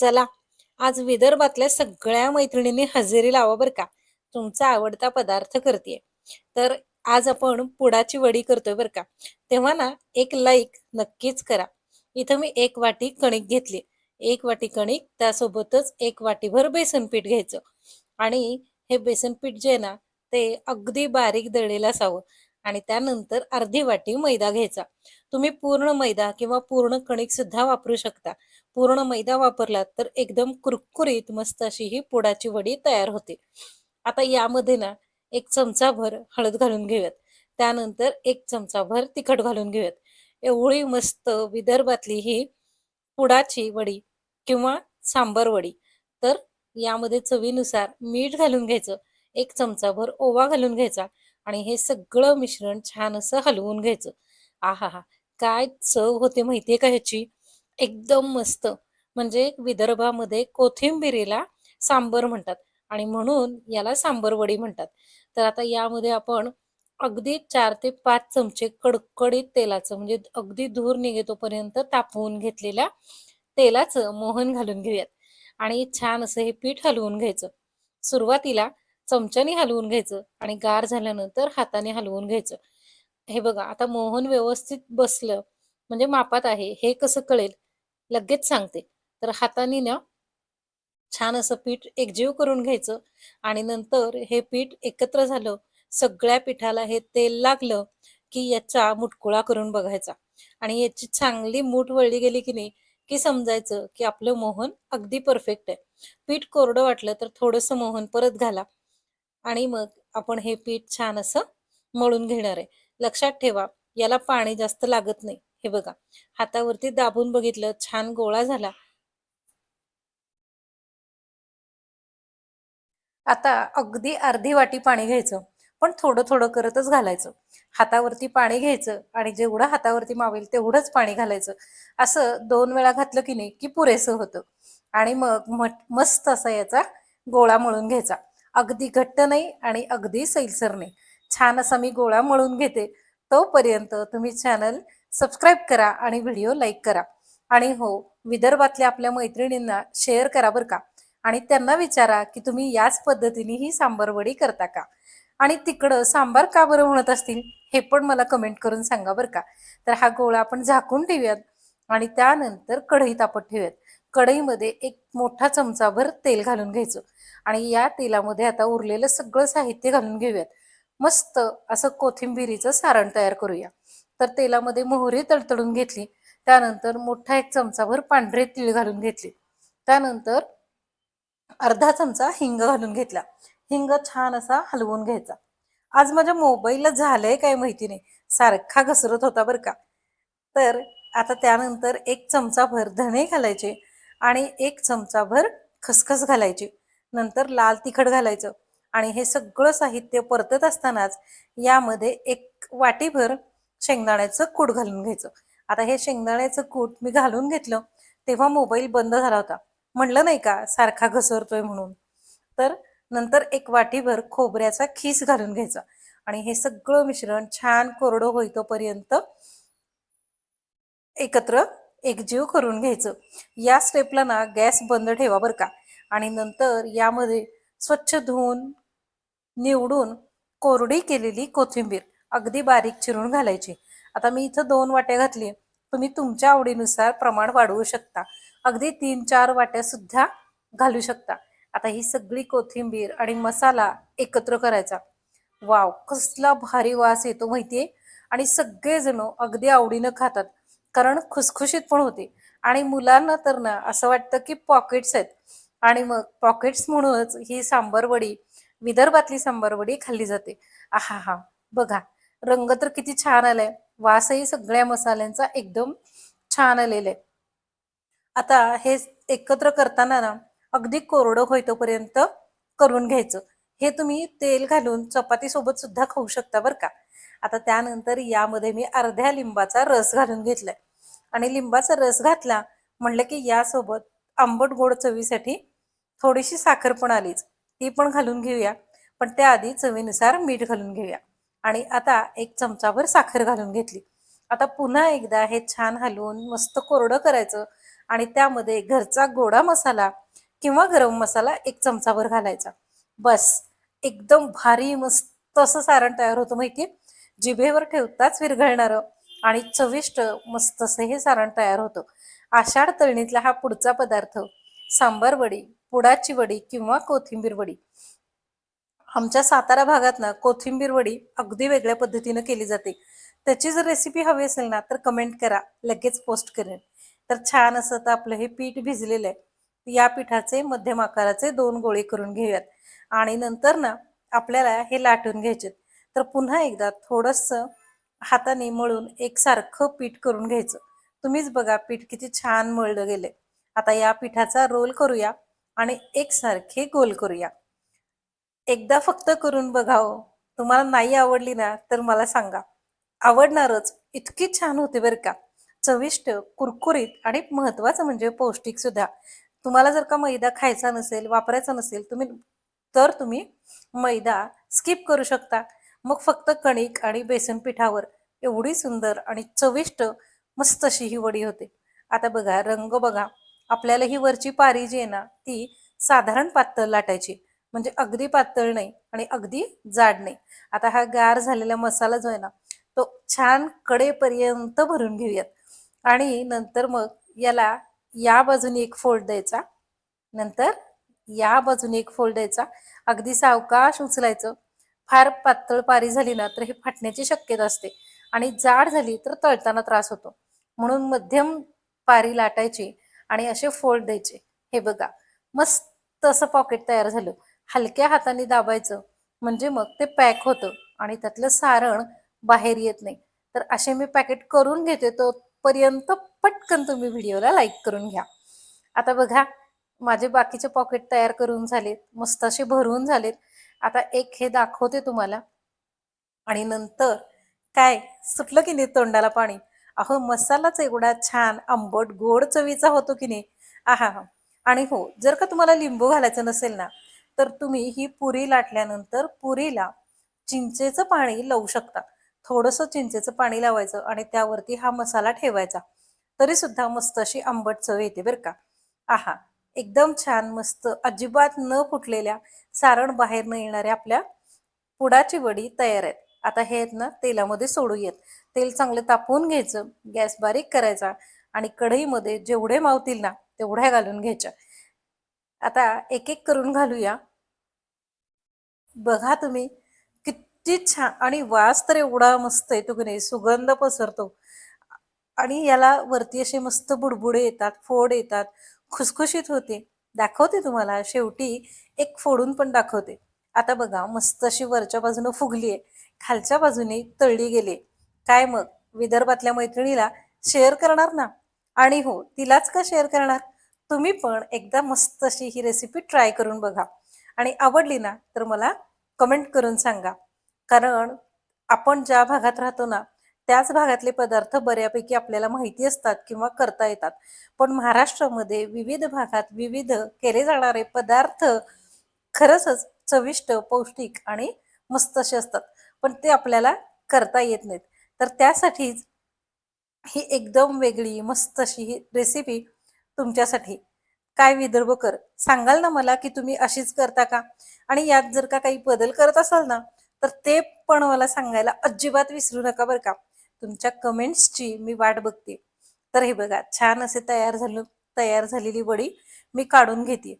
चला. आज विदर्भातल्या सगळ्या मैत्रिणींनी हजेरी लावा बरं का. तुमचा आवडता पदार्थ करते तर आज आपण पुडाची वडी करतोय बरं का. तेव्हा ना एक लाईक नक्कीच करा. इथं मी एक वाटी कणिक घेतली. एक वाटी कणिक त्यासोबतच एक वाटीभर बेसन पीठ घ्यायचं. आणि हे बेसन पीठ जे ना ते अगदी बारीक दळलेलं असावं. आणि त्यानंतर अर्धी वाटी मैदा घ्यायचा. तुम्ही पूर्ण मैदा किंवा पूर्ण कणिक सुद्धा वापरू शकता. पूर्ण मैदा वापरला तर एकदम कुरकुरीत मस्त अशी ही पुडाची वडी तयार होते. आता यामध्ये ना एक चमचाभर हळद घालून घेऊयात. त्यानंतर एक चमचाभर तिखट घालून घेऊयात. एवढी मस्त विदर्भातली ही पुडाची वडी किंवा सांबर वडी तर यामध्ये चवीनुसार मीठ घालून घ्यायचं एक चमचाभर ओवा घालून घ्यायचा आणि हे सगळं मिश्रण छान असं हलवून घ्यायचं. आहा हा काय चव होते माहितीये का ह्याची? एकदम मस्त. म्हणजे विदर्भामध्ये कोथिंबिरीला सांबर म्हणतात आणि म्हणून याला सांबर वडी म्हणतात. तर आता यामध्ये आपण अगदी चार ते पाच चमचे कडकडीत तेलाचं म्हणजे अगदी धूर निघेतोपर्यंत तापवून घेतलेल्या तेलाचं मोहन घालून घेऊयात. आणि छान असं हे पीठ हलवून घ्यायचं. सुरुवातीला चमच्याने हलवून घ्यायचं आणि गार झाल्यानंतर हाताने हलवून घ्यायचं. हे बघा आता मोहन व्यवस्थित बसलं म्हणजे मापात आहे हे कसं कळेल? लगेच सांगते. तर हाताने ना छान असं पीठ एकजीव करून घ्यायचं आणि नंतर हे पीठ एकत्र झालं सगळ्या पिठाला हे तेल लागलं की याचा मुटकुळा करून बघायचा. आणि याची चांगली मूठ वळली गेली की नाही की समजायचं की आपलं मोहन अगदी परफेक्ट आहे. पीठ कोरडं वाटलं तर थोडंसं मोहन परत घाला आणि मग आपण हे पीठ छान असं मळून घेणार आहे. लक्षात ठेवा याला पाणी जास्त लागत नाही. हे बघा हातावरती दाबून बघितलं छान गोळा झाला. आता अगदी अर्धी वाटी पाणी घ्यायचं पण थोडं थोडं करतच घालायचं. हातावरती पाणी घ्यायचं आणि जेवढं हातावरती मावेल तेवढंच पाणी घालायचं. असं दोन वेळा घातलं की नाही की पुरेसं होतं. आणि मग मस्त असा याचा गोळा मळून घ्यायचा. अगदी घट्ट नाही आणि अगदी सैलसर नाही. छान असा मी गोळा मळून घेते. तोपर्यंत तुम्ही चॅनल सबस्क्राईब करा आणि व्हिडिओ लाईक करा. आणि हो विदर्भातल्या आपल्या मैत्रिणींना शेअर करा बरं का. आणि त्यांना विचारा की तुम्ही याच पद्धतीने ही सांबार वडी करता का? आणि तिकडं सांबार का बरं म्हणत असतील? हे पण मला कमेंट करून सांगा बरं का. तर हा गोळा आपण झाकून ठेवूयात आणि त्यानंतर कढई तापत ठेवूयात. कढईमध्ये एक मोठा चमचाभर तेल घालून घ्यायचं. आणि या तेलामध्ये आता उरलेलं सगळं साहित्य घालून घेऊयात. मस्त असं कोथिंबिरीचं सारण तयार करूया. तर तेलामध्ये मोहरी तडतडून घेतली. त्यानंतर मोठा एक चमचाभर पांढरे तीळ घालून घेतले. त्यानंतर अर्धा चमचा हिंग घालून घेतला. हिंग छान असा हलवून घ्यायचा. आज माझ्या मोबाईलला झालंय काय माहिती नाही. सारखा घसरत होता बरं का. तर आता त्यानंतर एक चमचाभर धणे घालायचे आणि एक चमचाभर खसखस घालायची. नंतर लाल तिखट घालायचं. आणि हे सगळं साहित्य परतत असतानाच यामध्ये एक वाटीभर शेंगदाण्याचं कूट घालून घ्यायचं. आता हे शेंगदाण्याचं कूट मी घालून घेतलं तेव्हा मोबाईल बंद झाला होता. म्हणलं नाही का सारखा घसरतोय म्हणून. तर नंतर एक वाटीभर खोबऱ्याचा खीस घालून घ्यायचा. आणि हे सगळं मिश्रण छान कोरडं होईतोपर्यंत एकत्र एकजीव करून घ्यायचं. या स्टेपला ना गॅस बंद ठेवा बरं का. आणि नंतर यामध्ये स्वच्छ धुवून निवडून कोरडी केलेली कोथिंबीर. अगदी बारीक चिरून घालायची. आता मी इथं दोन वाट्या घातली तुम्ही तुमच्या आवडीनुसार प्रमाण वाढवू शकता. अगदी तीन चार वाट्या सुद्धा घालू शकता. आता ही सगळी कोथिंबीर आणि मसाला एकत्र करायचा. वाव कसला भारी वास येतो माहितीये? आणि सगळेजण अगदी आवडीनं खातात. कारण खुसखुशीत पण होते. आणि मुलांना तर ना असं वाटतं की पॉकेट्स आहेत. आणि मग पॉकेट्स म्हणूनच ही सांबार वडी विदर्भातली सांबार वडी खाल्ली जाते. आहा हा बघा. रंग तर किती छान आलाय. वासही सगळ्या मसाल्यांचा एकदम छान आलेला आहे आता हे एकत्र करताना ना अगदी कोरडं होईतोपर्यंत करून घ्यायचं. हे तुम्ही तेल घालून चपाती सोबत सुद्धा खाऊ शकता बरं का. आता त्यानंतर यामध्ये मी अर्ध्या लिंबाचा रस घालून घेतलाय. आणि लिंबाचा रस घातला म्हणलं की यासोबत आंबट गोड चवीसाठी थोडीशी साखर पण आलीच. ती पण घालून घेऊया. पण त्याआधी चवीनुसार मीठ घालून घेऊया. आणि आता एक चमचाभर साखर घालून घेतली. आता पुन्हा एकदा हे छान हलवून मस्त कोरडं करायचं आणि त्यामध्ये घरचा गोडा मसाला किंवा गरम मसाला एक चमचाभर घालायचा. बस एकदम भारी मस्त असं सारण तयार होतं माहितीये? जिभेवर ठेवताच विरघळणारं आणि चविष्ट मस्त असं हे सारण तयार होतं. आषाढ तळणीतला हा पुढचा पदार्थ सांबार वडी पुडाची वडी किंवा कोथिंबीर वडी. आमच्या सातारा भागात ना कोथिंबीर वडी अगदी वेगळ्या पद्धतीनं केली जाते. त्याची जर रेसिपी हवी असेल ना तर कमेंट करा. लगेच पोस्ट करेन. तर छान असं तर आपलं हे पीठ भिजलेलं आहे. या पिठाचे मध्यम आकाराचे दोन गोळे करून घेऊयात. आणि नंतर ना आपल्याला हे लाटून घ्यायचे तर पुन्हा एकदा थोडंसं हाताने मळून एकसारखं पीठ करून घ्यायचं. तुम्हीच बघा पीठ किती छान मळलं गेले आता या पिठाचा रोल करूया आणि एकसारखे गोल करूया. एकदा फक्त करून बघावं. तुम्हाला नाही आवडली ना तर मला सांगा. आवडणारच. इतकी छान होते बरं का. चविष्ट कुरकुरीत आणि महत्वाचं म्हणजे पौष्टिक सुद्धा. तुम्हाला जर का मैदा खायचा नसेल वापरायचा नसेल तुम्ही तर तुम्ही मैदा स्किप करू शकता. मग फक्त कणिक आणि बेसन पिठावर एवढी सुंदर आणि चविष्ट मस्त अशी ही वडी होते. आता बघा रंग बघा. आपल्याला ही वरची पारी जी आहे ना ती साधारण पातळ लाटायची. म्हणजे अगदी पातळ नाही आणि अगदी जाड नाही. आता हा गार झालेला मसाला जो आहे ना तो छान कडेपर्यंत भरून घेऊयात. आणि नंतर मग याला या बाजूने एक फोल्ड द्यायचा. नंतर या बाजूने एक फोल्ड द्यायचा. अगदी सावकाश उचलायचं. फार पातळ पारी झाली ना तर हे फाटण्याची शक्यता असते. आणि जाड झाली तर तळताना त्रास होतो. म्हणून मध्यम पारी लाटायची आणि असे फोल्ड द्यायचे. हे बघा मस्त असं पॉकेट तयार झालं. हलक्या हाताने दाबायचं. म्हणजे मग ते पॅक होतं आणि त्यातलं सारण बाहेर येत नाही. तर असे मी पॅकेट करून घेते. तोपर्यंत पटकन तुम्ही व्हिडिओला लाईक करून घ्या. आता बघा माझे बाकीचे पॉकेट तयार करून झालेत. मस्त असे भरून झालेत. आता एक हे दाखवते तुम्हाला. आणि नंतर काय? सुटलं की नाही तोंडाला पाणी? अहो मसालाच एवढा छान आंबट गोड चवीचा होतो की नाही? आहा हा आणि हो जर का तुम्हाला लिंबू घालायचं नसेल ना तर तुम्ही ही पुरी लाटल्यानंतर पुरीला चिंचेचं पाणी लावू शकता. थोडंसं चिंचेचं पाणी लावायचं आणि त्यावरती हा मसाला ठेवायचा. तरी सुद्धा मस्त अशी आंबट चव येते बरं का. आहा एकदम छान मस्त अजिबात न फुटलेल्या सारण बाहेर न येणाऱ्या आपल्या पुडाची वडी तयार आहेत. आता हे आहेत ना तेलामध्ये सोडूयात. तेल चांगलं तापवून घ्यायचं गॅस बारीक करायचा आणि कढईमध्ये जेवढे मावतील ना तेवढ्या घालून घ्यायच्या. आता एक एक करून घालूया. बघा तुम्ही किती छान आणि वास तर एवढा मस्त येतो की नाही सुगंध पसरतो. आणि याला वरती असे मस्त बुडबुडे येतात फोड येतात खुसखुशीत होते. दाखवते तुम्हाला शेवटी एक फोडून पण दाखवते. आता बघा मस्त अशी वरच्या बाजूने फुगली आहे. खालच्या बाजूने तळली गेली काय मग? विदर्भातल्या मैत्रिणीला शेअर करणार ना? आणि हो तिलाच का शेअर करणार? तुम्ही पण एकदा मस्त अशी ही रेसिपी ट्राय करून बघा. आणि आवडली ना तर मला कमेंट करून सांगा. कारण आपण ज्या भागात राहतो ना त्याच भागातले पदार्थ बऱ्यापैकी आपल्याला माहिती असतात किंवा करता येतात. पण महाराष्ट्रामध्ये विविध भागात विविध केले जाणारे पदार्थ खरंच चविष्ट पौष्टिक आणि मस्त असे असतात. पण ते आपल्याला करता येत नाहीत. तर त्यासाठीच ही एकदम वेगळी मस्त अशी ही रेसिपी तुमच्यासाठी. काय विदर्भकर सांगाल ना मला की तुम्ही अशीच करता का? आणि यात जर का काही बदल करत असाल ना तर ते पण मला सांगायला अजिबात विसरू नका बरं का. तुमच्या कमेंट्सची मी वाट बघते. तर हे बघा छान असे तयार झालं तयार झालेली वडी मी काढून घेते.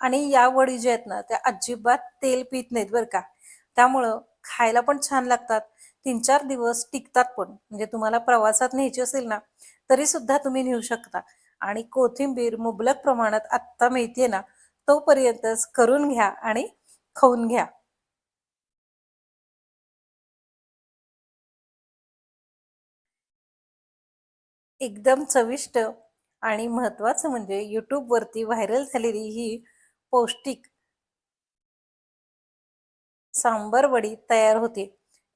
आणि या वडी ज्या आहेत ना त्या अजिबात तेल पित नाहीत बरं का. त्यामुळं खायला पण छान लागतात. तीन चार दिवस टिकतात पण. म्हणजे तुम्हाला प्रवासात न्यायची असेल ना तरी सुद्धा तुम्ही नेऊ शकता. आणि कोथिंबीर मुबलक प्रमाणात आत्ता मिळते ना तोपर्यंतच करून घ्या आणि खाऊन घ्या. एकदम चविष्ट आणि महत्वाचं म्हणजे यूट्यूबवरती व्हायरल झालेली ही पौष्टिक सांबर वडी तयार होते.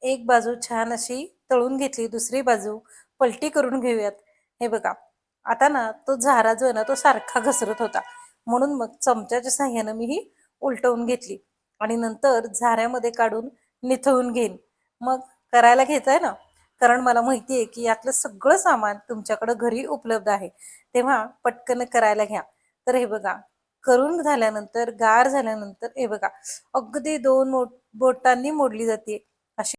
एक बाजू छान अशी तळून घेतली दुसरी बाजू पलटी करून घेऊयात. हे बघा आता ना तो झारा जो आहे ना तो सारखा घसरत होता. म्हणून मग चमच्याच्या साह्यानं मी ही उलटवून घेतली आणि नंतर झाऱ्यामध्ये काढून निथळून घेईन. मग करायला घेत आहे ना? कारण मला माहिती आहे की यातलं सगळं सामान तुमच्याकडं घरी उपलब्ध आहे. तेव्हा पटकन करायला घ्या. तर हे बघा करून झाल्यानंतर गार झाल्यानंतर हे बघा अगदी दोन मो बोटांनी मोडली जाते.